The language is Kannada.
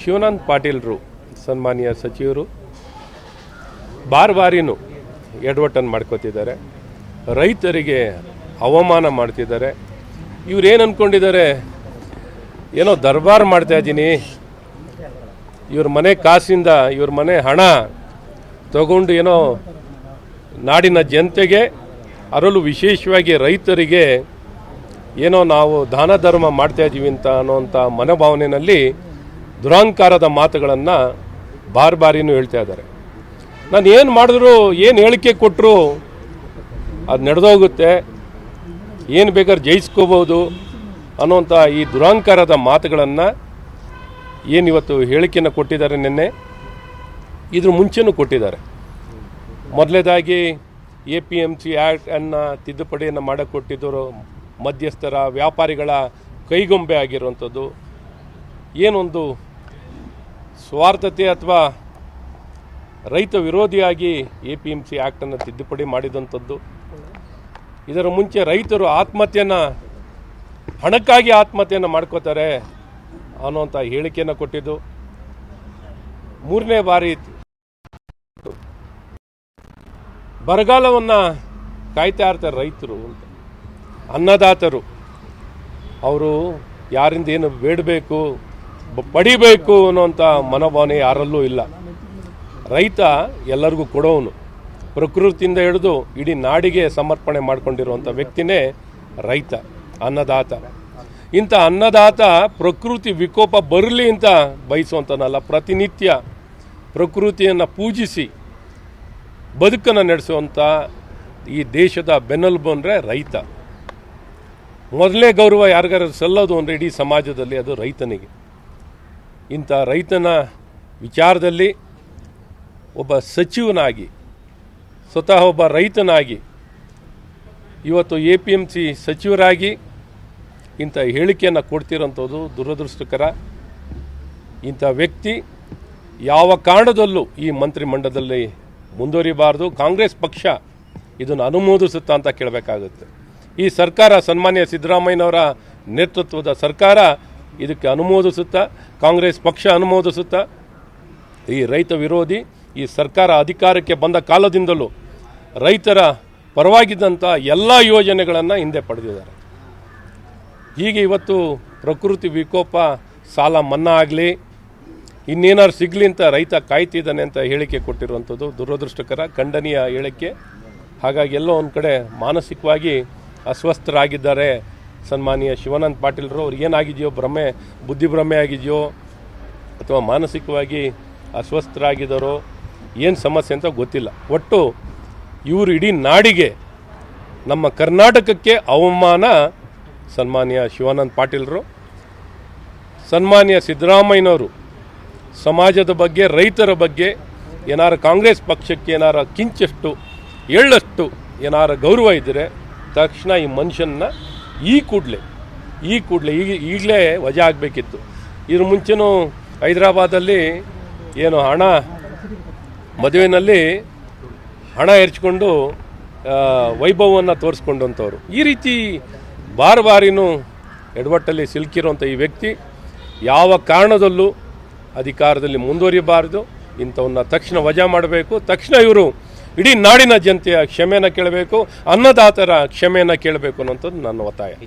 ಶಿವನಂದ್ ಪಾಟೀಲ್ರು, ಸನ್ಮಾನ್ಯ ಸಚಿವರು, ಬಾರ್ ಬಾರಿನೂ ಎಡವಟ್ಟನ್ನು ಮಾಡ್ಕೋತಿದ್ದಾರೆ. ರೈತರಿಗೆ ಅವಮಾನ ಮಾಡ್ತಿದ್ದಾರೆ. ಇವ್ರೇನು ಅಂದ್ಕೊಂಡಿದ್ದಾರೆ ಏನೋ ದರ್ಬಾರ್ ಮಾಡ್ತಾ ಇದ್ದೀನಿ. ಇವ್ರ ಮನೆ ಕಾಸಿಂದ, ಇವ್ರ ಮನೆ ಹಣ ತಗೊಂಡು ಏನೋ ನಾಡಿನ ಜನತೆಗೆ, ಅದರಲ್ಲೂ ವಿಶೇಷವಾಗಿ ರೈತರಿಗೆ ಏನೋ ನಾವು ದಾನ ಧರ್ಮ ಮಾಡ್ತಾ ಇದ್ದೀವಿ ಅಂತ ಅನ್ನೋವಂಥ ಮನೋಭಾವನೆಯಲ್ಲಿ ದುರಾಂಕಾರದ ಮಾತುಗಳನ್ನು ಬಾರ್ ಬಾರಿನೂ ಹೇಳ್ತಾ ಇದ್ದಾರೆ. ನಾನು ಏನು ಮಾಡಿದ್ರು, ಏನು ಹೇಳಿಕೆ ಕೊಟ್ಟರು ಅದು ನಡೆದೋಗುತ್ತೆ. ಏನು ಬೇಕಾದ್ರೆ ಜಯಿಸ್ಕೋಬೋದು ಅನ್ನೋಂಥ ಈ ದುರಹಂಕಾರದ ಮಾತುಗಳನ್ನು ಏನು ಇವತ್ತು ಹೇಳಿಕೆಯನ್ನು ಕೊಟ್ಟಿದ್ದಾರೆ ನಿನ್ನೆ? ಇದ್ರ ಮುಂಚೆನೂ ಕೊಟ್ಟಿದ್ದಾರೆ. ಮೊದಲೇದಾಗಿ ಎ ಪಿ ಎಂ ಸಿ ಆ್ಯಕ್ಟನ್ನು ತಿದ್ದುಪಡಿಯನ್ನು ಮಾಡಿಕೊಟ್ಟಿದ್ದರು ಕೊಟ್ಟಿದ್ದರು ಮಧ್ಯಸ್ಥರ ವ್ಯಾಪಾರಿಗಳ ಕೈಗೊಂಬೆ ಆಗಿರುವಂಥದ್ದು. ಏನೊಂದು ಸ್ವಾರ್ಥತೆ ಅಥವಾ ರೈತ ವಿರೋಧಿಯಾಗಿ ಎ ಪಿ ಎಂ ಸಿ ಆ್ಯಕ್ಟನ್ನು ತಿದ್ದುಪಡಿ ಮಾಡಿದಂಥದ್ದು. ಇದರ ಮುಂಚೆ ರೈತರು ಆತ್ಮಹತ್ಯೆಯನ್ನು ಹಣಕ್ಕಾಗಿ ಆತ್ಮಹತ್ಯೆಯನ್ನು ಮಾಡ್ಕೋತಾರೆ ಅನ್ನೋಂಥ ಹೇಳಿಕೆಯನ್ನು ಕೊಟ್ಟಿದ್ದು. ಮೂರನೇ ಬಾರಿ ಬರಗಾಲವನ್ನು ಕಾಯ್ತಾ ಇರ್ತಾರೆ ರೈತರು ಅನ್ನದಾತರು. ಅವರು ಯಾರಿಂದ ಏನು ಬೇಡಬೇಕು ಪಡಿಬೇಕು ಅನ್ನೋಂಥ ಮನೋಭಾವನೆ ಯಾರಲ್ಲೂ ಇಲ್ಲ. ರೈತ ಎಲ್ಲರಿಗೂ ಕೊಡೋನು ಪ್ರಕೃತಿಯಿಂದ ಹಿಡಿದು ಇಡೀ ನಾಡಿಗೆ ಸಮರ್ಪಣೆ ಮಾಡಿಕೊಂಡಿರುವಂಥ ವ್ಯಕ್ತಿನೇ ರೈತ, ಅನ್ನದಾತ. ಇಂಥ ಅನ್ನದಾತ ಪ್ರಕೃತಿ ವಿಕೋಪ ಬರಲಿ ಅಂತ ಬಯಸುವಂಥನಲ್ಲ ಪ್ರತಿನಿತ್ಯ ಪ್ರಕೃತಿಯನ್ನು ಪೂಜಿಸಿ ಬದುಕನ್ನು ನಡೆಸುವಂಥ ಈ ದೇಶದ ಬೆನ್ನೆಲುಬು ಅಂದರೆ ರೈತ. ಮೊದಲೇ ಗೌರವ ಯಾರಿಗಾರು ಸಲ್ಲೋದು ಅಂದರೆ ಇಡೀ ಸಮಾಜದಲ್ಲಿ ಅದು ರೈತನಿಗೆ. ಇಂಥ ರೈತನ ವಿಚಾರದಲ್ಲಿ ಒಬ್ಬ ಸಚಿವನಾಗಿ, ಸ್ವತಃ ಒಬ್ಬ ರೈತನಾಗಿ, ಇವತ್ತು ಎ ಪಿ ಎಂ ಸಿ ಸಚಿವರಾಗಿ ಇಂಥ ಹೇಳಿಕೆಯನ್ನು ಕೊಡ್ತಿರೋಂಥದ್ದು ದುರದೃಷ್ಟಕರ. ಇಂಥ ವ್ಯಕ್ತಿ ಯಾವ ಕಾರಣದಲ್ಲೂ ಈ ಮಂತ್ರಿಮಂಡಲದಲ್ಲಿ ಮುಂದುವರಿಬಾರ್ದು. ಕಾಂಗ್ರೆಸ್ ಪಕ್ಷ ಇದನ್ನು ಅನುಮೋದಿಸುತ್ತಾ ಅಂತ ಕೇಳಬೇಕಾಗುತ್ತೆ. ಈ ಸರ್ಕಾರ ಸನ್ಮಾನ್ಯ ಸಿದ್ದರಾಮಯ್ಯನವರ ನೇತೃತ್ವದ ಸರ್ಕಾರ ಇದಕ್ಕೆ ಅನುಮೋದಿಸುತ್ತಾ, ಕಾಂಗ್ರೆಸ್ ಪಕ್ಷ ಅನುಮೋದಿಸುತ್ತಾ, ಈ ರೈತ ವಿರೋಧಿ, ಈ ಸರ್ಕಾರ ಅಧಿಕಾರಕ್ಕೆ ಬಂದ ಕಾಲದಿಂದಲೂ ರೈತರ ಪರವಾಗಿದ್ದಂಥ ಎಲ್ಲ ಯೋಜನೆಗಳನ್ನು ಹಿಂದೆ ಪಡೆದಿದ್ದಾರೆ. ಹೀಗೆ ಇವತ್ತು ಪ್ರಕೃತಿ ವಿಕೋಪ ಸಾಲ ಮನ್ನಾ ಆಗಲಿ, ಇನ್ನೇನಾದ್ರು ಸಿಗಲಿ ಅಂತ ರೈತ ಕಾಯ್ತಿದ್ದಾನೆ ಅಂತ ಹೇಳಿಕೆ ಕೊಟ್ಟಿರುವಂಥದ್ದು ದುರದೃಷ್ಟಕರ ಖಂಡನೀಯ ಹೇಳಿಕೆ. ಹಾಗಾಗಿ ಎಲ್ಲೋ ಒಂದು ಕಡೆ ಮಾನಸಿಕವಾಗಿ ಅಸ್ವಸ್ಥರಾಗಿದ್ದಾರೆ ಸನ್ಮಾನ್ಯ ಶಿವಾನಂದ ಪಾಟೀಲ್ರು ಅವ್ರು ಏನಾಗಿದೆಯೋ, ಭ್ರಮೆ ಬುದ್ಧಿಭ್ರಮೆ ಆಗಿದೆಯೋ ಅಥವಾ ಮಾನಸಿಕವಾಗಿ ಅಸ್ವಸ್ಥರಾಗಿದ್ದಾರೋ, ಏನು ಸಮಸ್ಯೆ ಅಂತ ಗೊತ್ತಿಲ್ಲ. ಒಟ್ಟು ಇವರು ಇಡೀ ನಾಡಿಗೆ ನಮ್ಮ ಕರ್ನಾಟಕಕ್ಕೆ ಅವಮಾನ ಸನ್ಮಾನ್ಯ ಶಿವಾನಂದ ಪಾಟೀಲ್ರು ಸನ್ಮಾನ್ಯ ಸಿದ್ದರಾಮಯ್ಯನವರು, ಸಮಾಜದ ಬಗ್ಗೆ, ರೈತರ ಬಗ್ಗೆ ಏನಾರ ಕಾಂಗ್ರೆಸ್ ಪಕ್ಷಕ್ಕೆ ಏನಾರ ಕಿಂಚಷ್ಟು ಎಳ್ಳಷ್ಟು ಏನಾರ ಗೌರವ ಇದ್ದರೆ ತಕ್ಷಣ ಈ ಮನುಷ್ಯನ ಈ ಕೂಡಲೇ ಈ ಕೂಡಲೇ, ಈಗ, ಈಗಲೇ ವಜಾ ಆಗಬೇಕಿತ್ತು. ಇದ್ರ ಮುಂಚೆನೂ ಹೈದರಾಬಾದಲ್ಲಿ ಏನು ಹಣ, ಮದುವೆನಲ್ಲಿ ಹಣ ಎರ್ಚ್ಕೊಂಡು ವೈಭವವನ್ನು ತೋರಿಸ್ಕೊಂಡಂಥವ್ರು. ಈ ರೀತಿ ಬಾರ್ ಬಾರಿನೂ ಎಡವಟ್ಟಲ್ಲಿ ಸಿಲುಕಿರುವಂಥ ಈ ವ್ಯಕ್ತಿ ಯಾವ ಕಾರಣದಲ್ಲೂ ಅಧಿಕಾರದಲ್ಲಿ ಮುಂದುವರಿಯಬಾರದು ಇಂಥವನ್ನ ತಕ್ಷಣ ವಜಾ ಮಾಡಬೇಕು. ತಕ್ಷಣ ಇವರು ಇಡೀ ನಾಡಿನ ಜನತೆಯ ಕ್ಷಮೆಯನ್ನು ಕೇಳಬೇಕು ಅನ್ನದಾತರ ಕ್ಷಮೆಯನ್ನು ಕೇಳಬೇಕು ಅನ್ನೋಂಥದ್ದು ನನ್ನ ಒತ್ತಾಯ.